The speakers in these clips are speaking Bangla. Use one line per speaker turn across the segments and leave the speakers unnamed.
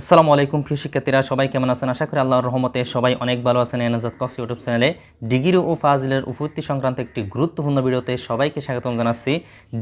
আসসালামু আলাইকুম, প্রিয় শিক্ষার্থীরা। সবাই কেমন আছেন? আশা করি আল্লাহর রহমতে সবাই অনেক ভালো আছেন। এনাজাদ কক্স ইউটিউব চ্যানেলে ডিগ্রি ও ফাজিলের উফুত্তি সংক্রান্ত একটি গুরুত্বপূর্ণ ভিডিওতে সবাইকে স্বাগতম জানাচ্ছি।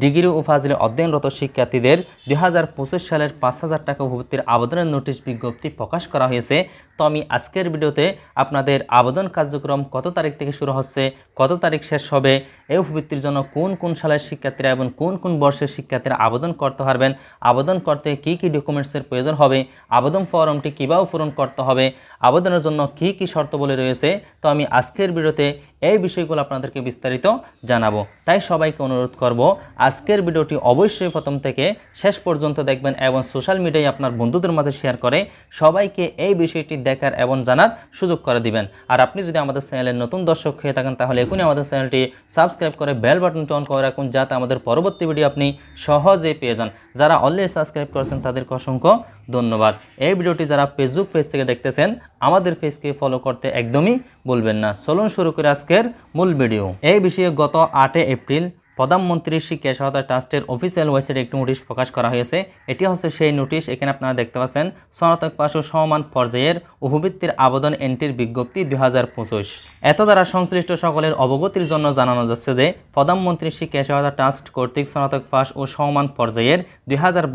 ডিগ্রি ও ফাজিলের অধ্যয়নরত শিক্ষার্থীদের দু হাজার পঁচিশ সালের পাঁচ হাজার টাকা উফুত্তির আবেদনের নোটিশ বিজ্ঞপ্তি প্রকাশ করা হয়েছে। তো আমি আজকের ভিডিওতে আপনাদের আবেদন কার্যক্রম কত তারিখ থেকে শুরু হচ্ছে, কত তারিখ শেষ হবে, এই উপবৃত্তির জন্য কোন কোন সালের শিক্ষার্থীরা এবং কোন কোন বর্ষের শিক্ষার্থীরা আবেদন করতে পারবেন, আবেদন করতে কী কী ডকুমেন্টসের প্রয়োজন হবে আবেদন ফরমটি কীভাবে পূরণ করতে হবে, আবেদনের জন্য কী কী শর্তাবলী রয়েছে, তো আমি আজকের ভিডিওতে এই বিষয়গুলো আপনাদেরকে বিস্তারিত জানাব। তাই সবাইকে অনুরোধ করব, আজকের ভিডিওটি অবশ্যই প্রথম থেকে শেষ পর্যন্ত দেখবেন এবং সোশ্যাল মিডিয়ায় আপনার বন্ধুদের মাঝে শেয়ার করে সবাইকে এই বিষয়টি দেখার এবং জানার সুযোগ করে দিবেন। আর আপনি যদি আমাদের চ্যানেলের নতুন দর্শক হয়ে থাকেন, তাহলে এখনই আমাদের চ্যানেলটি সাবস্ক্রাইব করে বেল বাটনটি অন করে রাখুন, যাতে আমাদের পরবর্তী ভিডিও আপনি সহজে পেয়ে যান। যারা অলরেডি সাবস্ক্রাইব করেছেন, তাদেরকে অসংখ্য ধন্যবাদ। এই ভিডিওটি যারা ফেসবুক পেজ থেকে দেখতেছেন, আমাদের পেজকে ফলো করতে একদমই বলবেন না। চলুন শুরু করে আজকের মূল ভিডিও। এই বিষয়ে গত আটে এপ্রিল প্রধানমন্ত্রী শিক্ষা সহায়তা ট্রাস্টের অফিসিয়াল ওয়েবসাইটে একটি নোটিশ প্রকাশ করা হয়েছে। এটি হচ্ছে সেই নোটিশ, এখানে আপনারা দেখতে পাচ্ছেন, স্নাতক পাশ ও সমান পর্যায়ের উপবৃত্তির আবেদন এন্ট্রির বিজ্ঞপ্তি দুই হাজার পঁচিশ। এত দ্বারা সংশ্লিষ্ট সকলের অবগতির জন্য জানানো যাচ্ছে যে, প্রধানমন্ত্রী শিক্ষা সহায়তা ট্রাস্ট কর্তৃক স্নাতক পাশ ও সমান পর্যায়ের দুই হাজার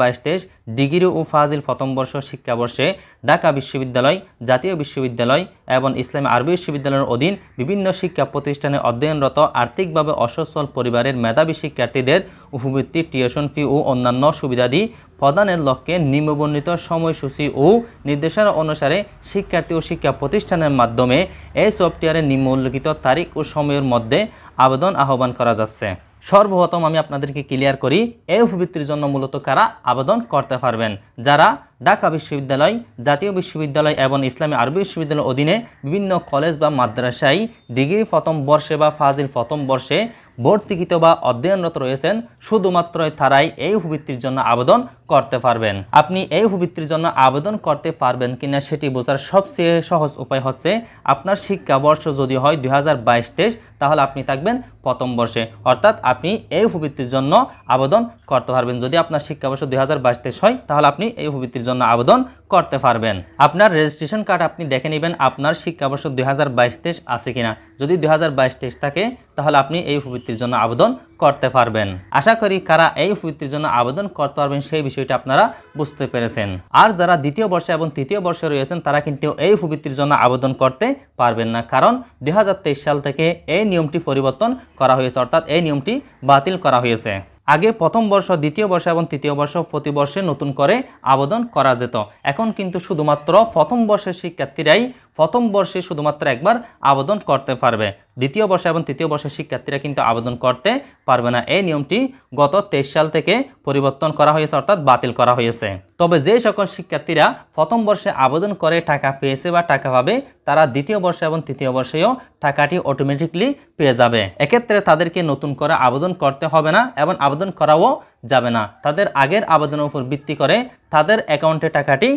ডিগ্রি ও ফাজিল প্রথম বর্ষ শিক্ষাবর্ষে ঢাকা বিশ্ববিদ্যালয়, জাতীয় বিশ্ববিদ্যালয় এবং ইসলামী আরবি বিশ্ববিদ্যালয়ের অধীন বিভিন্ন শিক্ষা প্রতিষ্ঠানে অধ্যয়নরত আর্থিকভাবে অসচ্ছল পরিবারের মেধাবী শিক্ষার্থীদের উপবৃত্তি, টিউশন ফি ও অন্যান্য সুবিধাদি প্রদানের লক্ষ্যে নিম্নবর্ণিত সময়সূচি ও নির্দেশনা অনুসারে শিক্ষার্থী ও শিক্ষা প্রতিষ্ঠানের মাধ্যমে এই সফটওয়্যারের নিম্নলিখিত তারিখ ও সময়ের মধ্যে আবেদন আহ্বান করা যাচ্ছে। সর্বপ্রথম আমি আপনাদেরকে ক্লিয়ার করি, এই উপবৃত্তির জন্য মূলত কারা আবেদন করতে পারবেন? যারা ঢাকা বিশ্ববিদ্যালয়, জাতীয় বিশ্ববিদ্যালয় এবং ইসলামী আরবি বিশ্ববিদ্যালয়ের অধীনে বিভিন্ন কলেজ বা মাদ্রাসায় ডিগ্রি প্রথম বর্ষে বা ফাজিল প্রথম বর্ষে ভর্তিকৃত বা অধ্যয়নরত রয়েছেন, শুধুমাত্র তারাই এই উপবৃত্তির জন্য আবেদন করতে পারবেন। আপনি এই উপবৃত্তির জন্য আবেদন করতে পারবেন কিনা সেটি বোঝার সবচেয়ে সহজ উপায় হচ্ছে আপনার শিক্ষাবর্ষ যদি হয় দুই হাজার তাহলে আপনি থাকবেন প্রথম বর্ষে। অর্থাৎ আপনি এই উপবৃত্তির জন্য আবেদন করতে পারবেন। যদি আপনার শিক্ষাবর্ষ দুই হাজার হয়, তাহলে আপনি এই উপবৃত্তির জন্য আবেদন করতে পারবেন। আপনার রেজিস্ট্রেশন কার্ড আপনি দেখে নেবেন আপনার শিক্ষাবর্ষ দুই হাজার আছে কিনা। যদি দুই হাজার থাকে, তাহলে আপনি এই উপবৃত্তির জন্য আবেদন করতে পারবেন। আশা করি কারা এই উপবৃত্তির জন্য আবেদন করতে পারবেন সেই বিষয়টি আপনারা বুঝতে পেরেছেন। আর যারা দ্বিতীয় বর্ষে এবং তৃতীয় বর্ষে রয়েছেন, তারা কিন্তু এই উপবৃত্তির জন্য আবেদন করতে পারবেন না। কারণ দুই হাজার তেইশ সাল থেকে এই নিয়মটি পরিবর্তন করা হয়েছে, অর্থাৎ এই নিয়মটি বাতিল করা হয়েছে। আগে প্রথম বর্ষ, দ্বিতীয় বর্ষ এবং তৃতীয় বর্ষ প্রতি বর্ষে নতুন করে আবেদন করা যেত। এখন কিন্তু শুধুমাত্র প্রথম বর্ষের শিক্ষার্থীরাই প্রথম বর্ষে শুধুমাত্র একবার আবেদন করতে পারবে। দ্বিতীয় বর্ষ এবং তৃতীয় বর্ষের শিক্ষার্থীরা কিন্তু আবেদন করতে পারবে না। এই নিয়মটি গত তেইশ সাল থেকে পরিবর্তন করা হয়েছে, অর্থাৎ বাতিল করা হয়েছে। তবে যে সকল শিক্ষার্থীরা প্রথম বর্ষে আবেদন করে টাকা পেয়েছে বা টাকা পাবে, তারা দ্বিতীয় বর্ষে এবং তৃতীয় বর্ষেও টাকাটি অটোমেটিকলি পেয়ে যাবে। এক্ষেত্রে তাদেরকে নতুন করে আবেদন করতে হবে না এবং আবেদন করাও যাবে না। তাদের আগের আবেদনের উপর ভিত্তি করে তাদের অ্যাকাউন্টে টাকাটি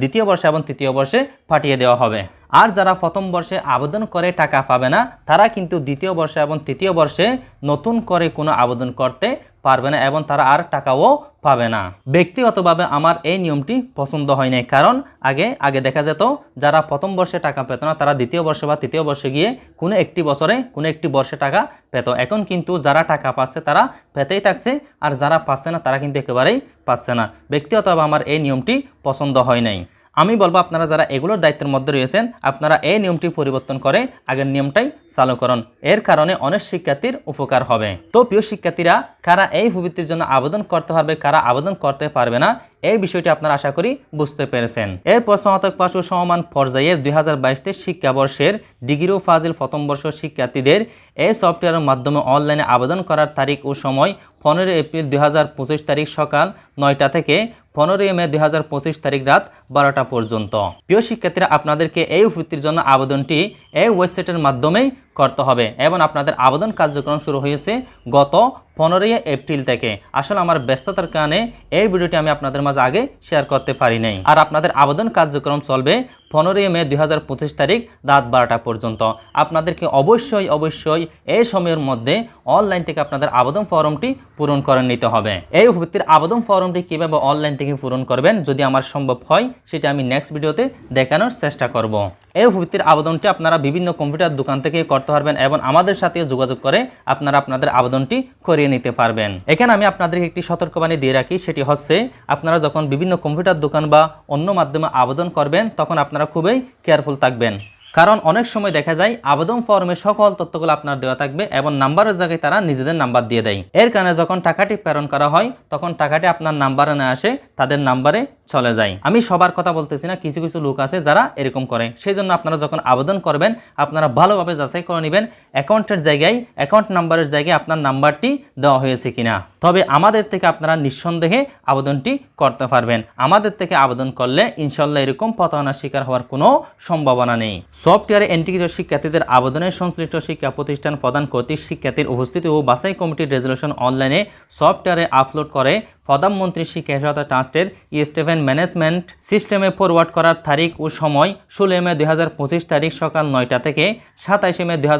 দ্বিতীয় বর্ষে এবং তৃতীয় বর্ষে পাঠিয়ে দেওয়া হবে। আর যারা প্রথম বর্ষে আবেদন করে টাকা পাবে না, তারা কিন্তু দ্বিতীয় বর্ষে এবং তৃতীয় বর্ষে নতুন করে কোনো আবেদন করতে পারবে না এবং তারা আর টাকাও পাবে না। ব্যক্তিগতভাবে আমার এই নিয়মটি পছন্দ হয় নাই, কারণ আগে আগে দেখা যেত যারা প্রথম বর্ষে টাকা পেত না, তারা দ্বিতীয় বর্ষে বা তৃতীয় বর্ষে গিয়ে কোনো একটি বছরে কোনো একটি বর্ষে টাকা পেত। এখন কিন্তু যারা টাকা পাচ্ছে তারা পেতেই থাকছে, আর যারা পাচ্ছে না তারা কিন্তু একেবারেই পাচ্ছে না। ব্যক্তিগতভাবে আমার এই নিয়মটি পছন্দ হয় নাই। আমি বলব আপনারা যারা এগুলোর দায়িত্বের মধ্যে রয়েছেন, আপনারা এই নিয়মটি পরিবর্তন করে আগের নিয়মটাই চালু করুন। এর কারণে অনেক শিক্ষার্থীর উপকার হবে। তো প্রিয় শিক্ষার্থীরা, কারা এই ভূবৃত্তির জন্য আবেদন করতে পারবে, কারা আবেদন করতে পারবে না, এই বিষয়টি আপনারা আশা করি বুঝতে পেরেছেন। এরপর স্নাতক পাশ ও সমান পর্যায়ের দুই হাজার বাইশ শিক্ষাবর্ষের ডিগ্রি ও ফাজিল প্রথম বর্ষ শিক্ষার্থীদের এই সফটওয়্যারের মাধ্যমে অনলাইনে আবেদন করার তারিখ ও সময় পনেরোই এপ্রিল দুই হাজার পঁচিশ তারিখ সকাল নয়টা থেকে পনেরোই মে দু হাজার পঁচিশ তারিখ রাত বারোটা পর্যন্ত। প্রিয় শিক্ষার্থীরা, আপনাদেরকে এই উপবৃত্তির জন্য আবেদনটি এই ওয়েবসাইটের মাধ্যমেই করতে হবে এবং আপনাদের আবেদন কার্যক্রম শুরু হয়েছে গত পনেরোই এপ্রিল থেকে। আসলে আমার ব্যস্ততার কারণে এই ভিডিওটি আমি আপনাদের মাঝে আগে শেয়ার করতে পারি নাই। আর আপনাদের আবেদন কার্যক্রম চলবে পনেরোই মে দুই হাজার পঁচিশ তারিখ রাত বারোটা পর্যন্ত। আপনাদেরকে অবশ্যই অবশ্যই এই সময়ের মধ্যে অনলাইন থেকে আপনাদের আবেদন ফর্মটি পূরণ করে নিতে হবে। এই উপবৃত্তির আবেদন ফর্মটি কীভাবে অনলাইন থেকে পূরণ করবেন, যদি আমার সম্ভব হয়, সেটা আমি নেক্সট ভিডিওতে দেখানোর চেষ্টা করব। এই উপবৃত্তির আবেদনটি আপনারা বিভিন্ন কম্পিউটার দোকান থেকে করতে পারবেন এবং আমাদের সাথে যোগাযোগ করে আপনারা আপনাদের আবেদনটি করিয়ে নিতে পারবেন। এখানে আমি আপনাদেরকে একটি সতর্কবাণী দিয়ে রাখি, সেটি হচ্ছে আপনারা যখন বিভিন্ন কম্পিউটার দোকান বা অন্য মাধ্যমে আবেদন করবেন, তখন আপনারা খুবই কেয়ারফুল থাকবেন। কারণ অনেক সময় দেখা যায়, আবেদন ফর্মে সকল তথ্যগুলো আপনার দেওয়া থাকবে এবং নাম্বারের জায়গায় তারা নিজেদের নাম্বার দিয়ে দেয়। এর কারণে যখন টাকাটি প্রেরণ করা হয়, তখন টাকাটি আপনার নাম্বারে না আসে, তাদের নাম্বারে চলে যায়। আমি সবার কথা বলতেছি না, কিছু কিছু লোক আছে যারা এরকম করে। সেই জন্য আপনারা যখন আবেদন করবেন, আপনারা ভালোভাবে যাচাই করে নেবেন অ্যাকাউন্টের জায়গায়, অ্যাকাউন্ট নাম্বারের জায়গায় আপনার নাম্বারটি দেওয়া হয়েছে কিনা। তবে আমাদের থেকে আপনারা নিঃসন্দেহে আবেদনটি করতে পারবেন। আমাদের থেকে আবেদন করলে ইনশাল্লাহ এরকম প্রতারণার শিকার হওয়ার কোনো সম্ভাবনা নেই। সফটওয়্যারে এন্ট্রিকৃত শিক্ষার্থীদের আবেদনের সংশ্লিষ্ট শিক্ষা প্রতিষ্ঠান প্রদান কর্তৃক শিক্ষার্থীর উপস্থিতি ও বাছাই কমিটির রেজলিউশন অনলাইনে সফটওয়্যারে আপলোড করে প্রধানমন্ত্রী শিক্ষা সহায়তা ট্রাস্টের ইস্টেভেন ম্যানেজমেন্ট সিস্টেমে ফরওয়ার্ড করার তারিখ ও সময় ষোলো মে দু হাজার পঁচিশ তারিখ সকাল নয়টা থেকে সাতাইশে মে দুই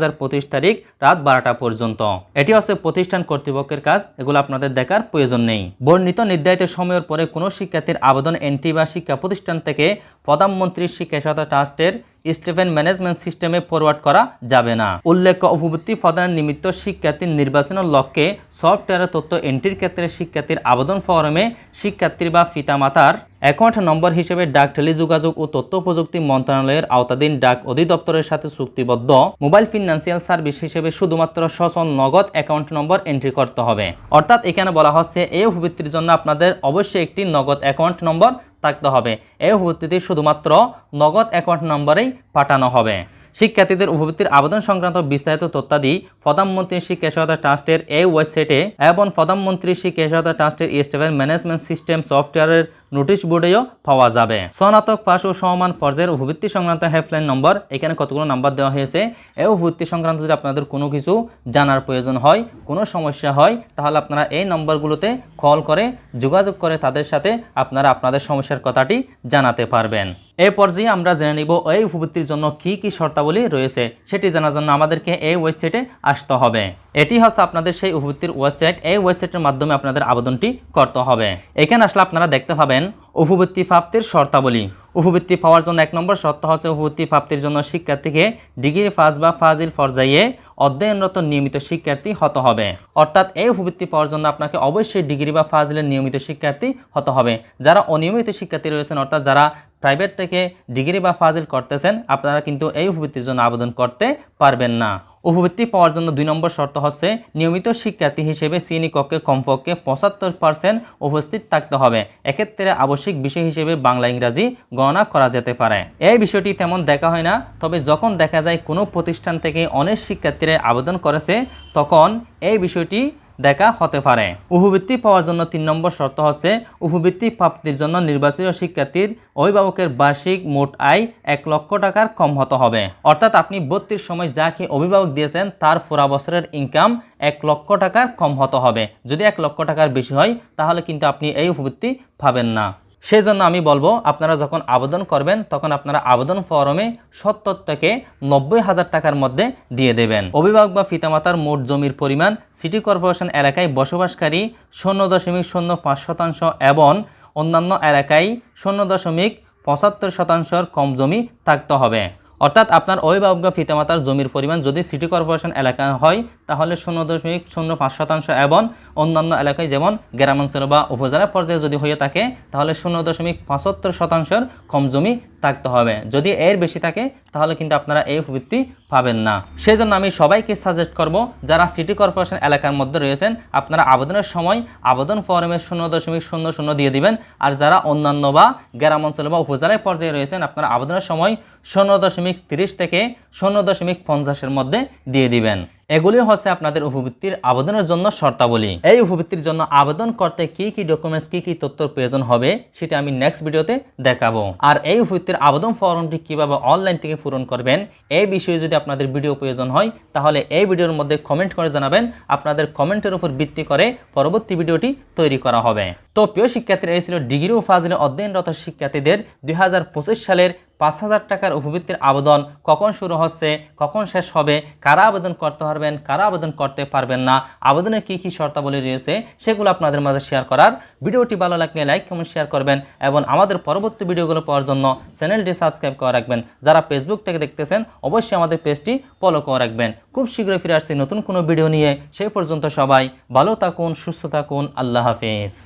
তারিখ রাত বারোটা পর্যন্ত। এটি হচ্ছে প্রতিষ্ঠান কর্তৃপক্ষের কাজ, এগুলো আপনাদের দেখার প্রয়োজন নেই। বর্ণিত নির্ধারিত সময়ের পরে কোনো শিক্ষার্থীর আবেদন এন্ট্রি বা শিক্ষা প্রতিষ্ঠান থেকে প্রধানমন্ত্রী শিক্ষা ট্রাস্টের স্টেফেন ম্যানেজমেন্ট সিস্টেমে ফরওয়ার্ড করা যাবে না। উল্লেখ্য উপবৃত্তি প্রদানের নিমিত্ত শিক্ষার্থীর নির্বাচনের লক্ষ্যে সফটওয়্যারের তথ্য এন্ট্রির ক্ষেত্রে শিক্ষার্থীর আবেদন ফর্মে শিক্ষার্থীর বা পিতামাতার অ্যাকাউন্ট নম্বর হিসেবে ডাক, টেলিযোগাযোগ ও তথ্য প্রযুক্তি মন্ত্রণালয়ের আওতাধীন ডাক অধিদপ্তরের সাথে চুক্তিবদ্ধ। মোবাইল ফিনান্সিয়াল সার্ভিস হিসেবে শুধুমাত্র সচল নগদ অ্যাকাউন্ট নম্বর এন্ট্রি করতে হবে। অর্থাৎ এখানে বলা হচ্ছে এই উপবৃত্তির জন্য আপনাদের অবশ্যই একটি নগদ অ্যাকাউন্ট নম্বর থাকতে হবে। এই উপস্থিতি শুধুমাত্র নগদ অ্যাকাউন্ট নম্বরেই পাঠানো হবে। শিক্ষার্থীদের উপবৃত্তির আবেদন সংক্রান্ত বিস্তারিত তথ্যাদি প্রধানমন্ত্রী শিক্ষা সহায়তা ট্রাস্টের এই ওয়েবসাইটে এবং প্রধানমন্ত্রী শিক্ষা সহায়তা ট্রাস্টের স্টেবল ম্যানেজমেন্ট সিস্টেম সফটওয়্যারের নোটিশ বোর্ডেও পাওয়া যাবে। স্নাতক পাশ ও সমান পর্যায়ের উপবৃত্তি সংক্রান্ত হেল্পলাইন নম্বর, এখানে কতগুলো নাম্বার দেওয়া হয়েছে? এই উপবৃত্তি সংক্রান্ত যদি আপনাদের কোনো কিছু জানার প্রয়োজন হয়, কোনো সমস্যা হয়, তাহলে আপনারা এই নম্বরগুলোতে কল করে যোগাযোগ করে তাদের সাথে আপনারা আপনাদের সমস্যার কথাটি জানাতে পারবেন। এই পর্যায়ে আমরা জেনে নিব এই উপবৃত্তির জন্য কি কি শর্তাবলী রয়েছে। সেটি জানার জন্য আমাদেরকে এই ওয়েবসাইটে আসতে হবে। এটি হচ্ছে আপনাদের সেই উপবৃত্তির ওয়েবসাইট। এই ওয়েবসাইটের মাধ্যমে আপনাদের আবেদনটি করতে হবে। এখানে আসলে আপনারা দেখতে পাবেন উপবৃত্তি প্রাপ্তির শর্তাবলী। উপবৃত্তি পাওয়ার জন্য এক নম্বর শর্ত হচ্ছে উপবৃত্তি প্রাপ্তির জন্য শিক্ষার্থীকে ডিগ্রি ফার্স্ট বা ফাজিল পর্যায়ে অধ্যয়নরত নিয়মিত শিক্ষার্থী হতে হবে। অর্থাৎ এই উপবৃত্তি পাওয়ার জন্য আপনাকে অবশ্যই ডিগ্রি বা ফাজিলের নিয়মিত শিক্ষার্থী হতে হবে। যারা অনিয়মিত শিক্ষার্থী রয়েছেন, অর্থাৎ যারা প্রাইভেট থেকে ডিগ্রি বা ফাজিল করতেছেন, আপনারা কিন্তু এই উপবৃত্তির জন্য আবেদন করতে পারবেন না। উপবৃত্তি পাওয়ার জন্য দুই নম্বর শর্ত হচ্ছে, নিয়মিত শিক্ষার্থী হিসেবে শ্রেণি কক্ষে কমপক্ষে পঁচাত্তর পার্সেন্ট উপস্থিত থাকতে হবে। এক্ষেত্রে আবশ্যিক বিষয় হিসেবে বাংলা, ইংরাজি গণনা করা যেতে পারে। এই বিষয়টি তেমন দেখা হয় না, তবে যখন দেখা যায় কোনো প্রতিষ্ঠান থেকে অনেক শিক্ষার্থীরা আবেদন করেছে, তখন এই বিষয়টি দেখা হতে পারে। উপবৃত্তি পাওয়ার জন্য তিন নম্বর শর্ত হচ্ছে উপবৃত্তি প্রাপ্তির জন্য নির্বাচিত শিক্ষার্থীর অভিভাবকের বার্ষিক মোট আয় এক লক্ষ টাকার কম হতে হবে। অর্থাৎ আপনি ভর্তির সময় যাকে অভিভাবক দিয়েছেন, তার ফোরা বছরের ইনকাম এক লক্ষ টাকার কম হতে হবে। যদি এক লক্ষ টাকার বেশি হয়, তাহলে কিন্তু আপনি এই উপবৃত্তি পাবেন না। সেই জন্য আমি বলব, আপনারা যখন আবেদন করবেন, তখন আপনারা আবেদন ফরমে সত্তর থেকে নব্বই হাজার টাকার মধ্যে দিয়ে দেবেন। অভিভাবক বা পিতামাতার মোট জমির পরিমাণ সিটি কর্পোরেশন এলাকায় বসবাসকারী শূন্য দশমিক শূন্য পাঁচ শতাংশ এবং অন্যান্য এলাকায় শূন্য দশমিক পঁচাত্তর শতাংশর কম জমি থাকতে হবে। অর্থাৎ আপনার অভিভাবক বা পিতামাতার জমির পরিমাণ যদি সিটি কর্পোরেশন এলাকা হয়, তাহলে শূন্য দশমিক শূন্য পাঁচ শতাংশ এবং অন্যান্য এলাকায় যেমন গ্রামাঞ্চল বা উপজেলা পর্যায়ে যদি হয়ে থাকে, তাহলে শূন্য দশমিক পঁচাত্তর শতাংশের কম জমি থাকতে হবে। যদি এর বেশি থাকে, তাহলে কিন্তু আপনারা এই উপবৃত্তি পাবেন না। সেই জন্য আমি সবাইকে সাজেস্ট করব, যারা সিটি কর্পোরেশন এলাকার মধ্যে রয়েছেন, আপনারা আবেদনের সময় আবেদন ফর্মে শূন্য দশমিক শূন্য শূন্য দিয়ে দিবেন। আর যারা অন্যান্য বা গ্রামাঞ্চল বা উপজেলায় পর্যায়ে রয়েছেন, আপনারা আবেদনের সময় শূন্য দশমিক তিরিশ থেকে শূন্য দশমিক পঞ্চাশের মধ্যে দিয়ে দিবেন। এগুলি হচ্ছে আপনাদের উপবৃত্তির আবেদনের জন্য শর্তাবলী। এই উপবৃত্তির জন্য আবেদন করতে কি কি ডকুমেন্টস কি কি তথ্যর প্রয়োজন হবে সেটা আমি নেক্সট ভিডিওতে দেখাবো। আর এই উপবৃত্তির আবেদন ফর্মটি কীভাবে অনলাইন থেকে পূরণ করবেন, এই বিষয়ে যদি আপনাদের ভিডিও প্রয়োজন হয়, তাহলে এই ভিডিওর মধ্যে কমেন্ট করে জানাবেন। আপনাদের কমেন্টের উপর ভিত্তি করে পরবর্তী ভিডিওটি তৈরি করা হবে। তো প্রিয় শিক্ষার্থীরা, এই ছিল ডিগ্রি ও ফাজিলে অধ্যয়নরত শিক্ষার্থীদের দুই হাজার পঁচিশ সালের পাঁচ হাজার টাকার উপবৃত্তির আবেদন কখন শুরু হচ্ছে, কখন শেষ হবে, কারা আবেদন করতে পারবেন, কারা আবেদন করতে পারবেন না, আবেদনের কী কী শর্তাবলী রয়েছে সেগুলো আপনাদের মাঝে শেয়ার করার ভিডিওটি ভালো লাগলে লাইক কমেন্ট শেয়ার করবেন এবং আমাদের পরবর্তী ভিডিওগুলো পাওয়ার জন্য চ্যানেলটি সাবস্ক্রাইব করে রাখবেন। যারা ফেসবুক থেকে দেখতেছেন, অবশ্যই আমাদের পেজটি ফলো করে রাখবেন। খুব শীঘ্রই ফিরে আসছি নতুন কোনো ভিডিও নিয়ে। সেই পর্যন্ত সবাই ভালো থাকুন, সুস্থ থাকুন, আল্লাহ হাফিজ।